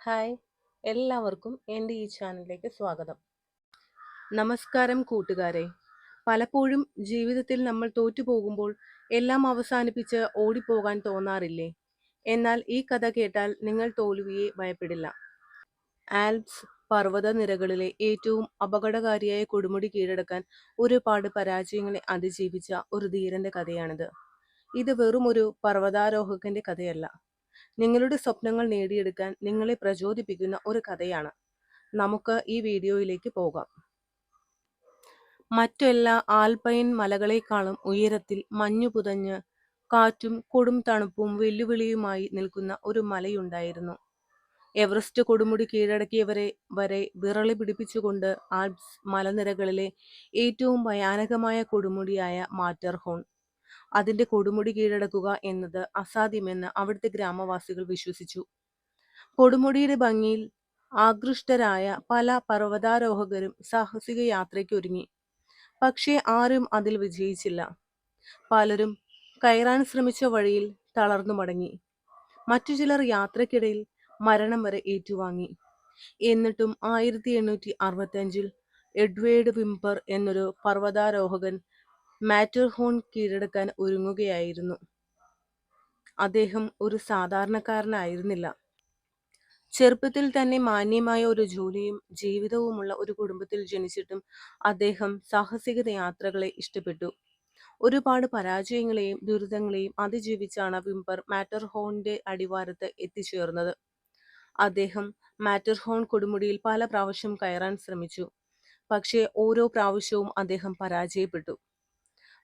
Hi എല്ലാവർക്കും എന്റെ ഈ ചാനലിലേക്ക് സ്വാഗതം. നമസ്കാരം കൂട്ടുകാരെ. പലപ്പോഴും ജീവിതത്തിൽ നമ്മൾ തോറ്റുപോകുമ്പോൾ എല്ലാം അവസാനിപ്പിച്ച് ഓടിപ്പോകാൻ തോന്നാറില്ലേ? എന്നാൽ ഈ കഥ കേട്ടാൽ നിങ്ങൾ തോൽവിയെ ഭയപ്പെടില്ല. ആൽപ്സ് പർവതനിരകളിലെ ഏറ്റവും അപകടകാരിയായ കൊടുമുടി കീഴടക്കാൻ ഒരുപാട് പരാജയങ്ങളെ അതിജീവിച്ച ഒരു ധീരന്റെ കഥയാണിത്. ഇത് വെറും ഒരു പർവതാരോഹകന്റെ കഥയല്ല. നിങ്ങളുടെ സ്വപ്നങ്ങൾ നേടിയെടുക്കാൻ നിങ്ങളെ പ്രചോദിപ്പിക്കുന്ന ഒരു കഥയാണ്. നമുക്ക് ഈ വീഡിയോയിലേക്ക് പോകാം. മറ്റെല്ലാ ആൽപൈൻ മലകളെക്കാളും ഉയരത്തിൽ മഞ്ഞു പുതഞ്ഞ് കാറ്റും കൊടും തണുപ്പും വെല്ലുവിളിയുമായി നിൽക്കുന്ന ഒരു മലയുണ്ടായിരുന്നു. എവറസ്റ്റ് കൊടുമുടി കീഴടക്കിയവരെ വരെ വിറളി പിടിപ്പിച്ചുകൊണ്ട് ആൽപ്സ് മലനിരകളിലെ ഏറ്റവും ഭയാനകമായ കൊടുമുടിയായ മാറ്റർഹോൺ. അതിന്റെ കൊടുമുടി കീഴടക്കുക എന്നത് അസാധ്യമെന്ന് അവിടുത്തെ ഗ്രാമവാസികൾ വിശ്വസിച്ചു. കൊടുമുടിയുടെ ഭംഗിയിൽ ആകൃഷ്ടരായ പല പർവതാരോഹകരും സാഹസിക യാത്രയ്ക്ക് ഒരുങ്ങി. പക്ഷേ ആരും അതിൽ വിജയിച്ചില്ല. പലരും കയറാൻ ശ്രമിച്ച വഴിയിൽ തളർന്നു മടങ്ങി. മറ്റു ചിലർ യാത്രക്കിടയിൽ മരണം വരെ ഏറ്റുവാങ്ങി. എന്നിട്ടും ആയിരത്തി എണ്ണൂറ്റി അറുപത്തി അഞ്ചിൽ എഡ്വേർഡ് വിംപർ എന്നൊരു പർവതാരോഹകൻ മാറ്റർഹോൺ കീഴടക്കാൻ ഒരുങ്ങുകയായിരുന്നു. അദ്ദേഹം ഒരു സാധാരണക്കാരനായിരുന്നില്ല. ചെറുപ്പത്തിൽ തന്നെ മാന്യമായ ഒരു ജോലിയും ജീവിതവുമുള്ള ഒരു കുടുംബത്തിൽ ജനിച്ചിട്ടും അദ്ദേഹം സാഹസികത യാത്രകളെ ഇഷ്ടപ്പെട്ടു. ഒരുപാട് പരാജയങ്ങളെയും ദുരിതങ്ങളെയും അതിജീവിച്ചാണ് വിംപർ മാറ്റർഹോണിന്റെ അടിവാരത്ത് എത്തിച്ചേർന്നത്. അദ്ദേഹം മാറ്റർഹോൺ കൊടുമുടിയിൽ പല പ്രാവശ്യം കയറാൻ ശ്രമിച്ചു. പക്ഷേ ഓരോ പ്രാവശ്യവും അദ്ദേഹം പരാജയപ്പെട്ടു.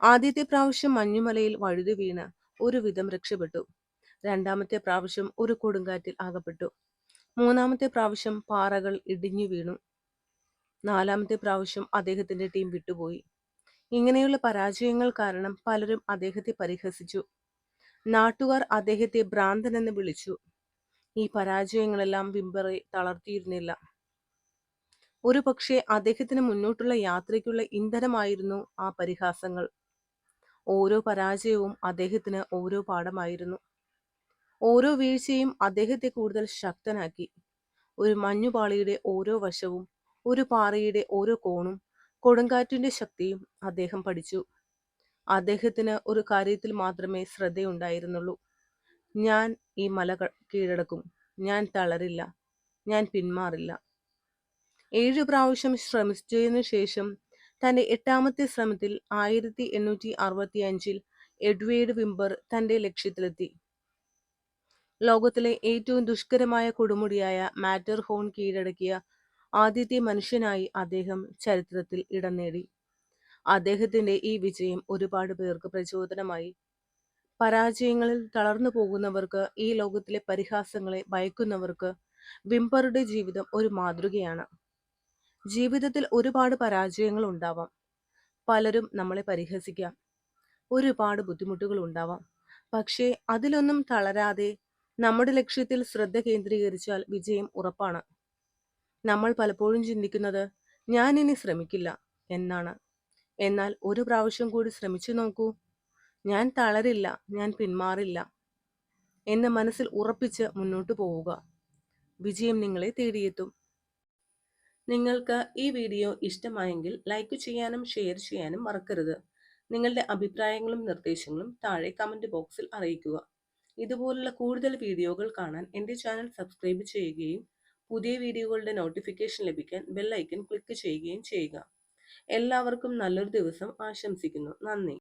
ആദ്യത്തെ പ്രാവശ്യം മഞ്ഞുമലയിൽ വഴുതി വീണ് ഒരുവിധം രക്ഷപ്പെട്ടു. രണ്ടാമത്തെ പ്രാവശ്യം ഒരു കൊടുങ്കാറ്റിൽ അകപ്പെട്ടു മൂന്നാമത്തെ പ്രാവശ്യം പാറകൾ ഇടിഞ്ഞു വീണു. നാലാമത്തെ പ്രാവശ്യം അദ്ദേഹത്തിന്റെ ടീം വിട്ടുപോയി. ഇങ്ങനെയുള്ള പരാജയങ്ങൾ കാരണം പലരും അദ്ദേഹത്തെ പരിഹസിച്ചു. നാട്ടുകാർ അദ്ദേഹത്തെ ഭ്രാന്തനെന്ന് വിളിച്ചു. ഈ പരാജയങ്ങളെല്ലാം വിംബറെ തളർത്തിയിരുന്നില്ല. ഒരു പക്ഷേ അദ്ദേഹത്തിന് മുന്നോട്ടുള്ള യാത്രയ്ക്കുള്ള ഇന്ധനമായിരുന്നു ആ പരിഹാസങ്ങൾ. ഓരോ പരാജയവും അദ്ദേഹത്തിന് ഓരോ പാഠമായിരുന്നു. ഓരോ വീഴ്ചയും അദ്ദേഹത്തെ കൂടുതൽ ശക്തനാക്കി. ഒരു മഞ്ഞുപാളിയുടെ ഓരോ വശവും ഒരു പാറയുടെ ഓരോ കോണും കൊടുങ്കാറ്റിന്റെ ശക്തിയും അദ്ദേഹം പഠിച്ചു. അദ്ദേഹത്തിന് ഒരു കാര്യത്തിൽ മാത്രമേ ശ്രദ്ധയുണ്ടായിരുന്നുള്ളൂ. ഞാൻ ഈ മല കീഴടക്കും. ഞാൻ തളരില്ല. ഞാൻ പിന്മാറില്ല. ഏഴു പ്രാവശ്യം ശ്രമിച്ചതിനു ശേഷം തന്റെ എട്ടാമത്തെ ശ്രമത്തിൽ ആയിരത്തി എണ്ണൂറ്റി അറുപത്തി അഞ്ചിൽ എഡ്വേർഡ് വിംബർ തന്റെ ലക്ഷ്യത്തിലെത്തി. ലോകത്തിലെ ഏറ്റവും ദുഷ്കരമായ കൊടുമുടിയായ മാറ്റർ ഹോൺ കീഴടക്കിയ ആദ്യത്തെ മനുഷ്യനായി അദ്ദേഹം ചരിത്രത്തിൽ ഇടം നേടി. അദ്ദേഹത്തിന്റെ ഈ വിജയം ഒരുപാട് പേർക്ക് പ്രചോദനമായി. പരാജയങ്ങളിൽ തളർന്നു പോകുന്നവർക്ക് ഈ ലോകത്തിലെ പരിഹാസങ്ങളെ ഭയക്കുന്നവർക്ക് വിംബറുടെ ജീവിതം ഒരു മാതൃകയാണ്. ജീവിതത്തിൽ ഒരുപാട് പരാജയങ്ങൾ ഉണ്ടാവാം പലരും നമ്മളെ പരിഹസിക്കാം. ഒരുപാട് ബുദ്ധിമുട്ടുകൾ ഉണ്ടാവാം പക്ഷേ അതിലൊന്നും തളരാതെ നമ്മുടെ ലക്ഷ്യത്തിൽ ശ്രദ്ധ കേന്ദ്രീകരിച്ചാൽ വിജയം ഉറപ്പാണ്. നമ്മൾ പലപ്പോഴും ചിന്തിക്കുന്നത് ഞാൻ ഇനി ശ്രമിക്കില്ല എന്നാണ്. എന്നാൽ ഒരു പ്രാവശ്യം കൂടി ശ്രമിച്ചു നോക്കൂ. ഞാൻ തളരില്ല ഞാൻ പിന്മാറില്ല എന്ന മനസ്സിൽ ഉറപ്പിച്ച് മുന്നോട്ട് പോവുക. വിജയം നിങ്ങളെ തേടിയെത്തും. നിങ്ങൾക്ക് ഈ വീഡിയോ ഇഷ്ടമായെങ്കിൽ ലൈക്ക് ചെയ്യാനും ഷെയർ ചെയ്യാനും മറക്കരുത്. നിങ്ങളുടെ അഭിപ്രായങ്ങളും നിർദ്ദേശങ്ങളും താഴെ കമന്റ് ബോക്സിൽ അറിയിക്കുക. ഇതുപോലുള്ള കൂടുതൽ വീഡിയോകൾ കാണാൻ എന്റെ ചാനൽ സബ്സ്ക്രൈബ് ചെയ്യുകയും പുതിയ വീഡിയോകളുടെ നോട്ടിഫിക്കേഷൻ ലഭിക്കാൻ ബെല്ലൈക്കൺ ക്ലിക്ക് ചെയ്യുകയും ചെയ്യുക. എല്ലാവർക്കും നല്ലൊരു ദിവസം ആശംസിക്കുന്നു. നന്ദി.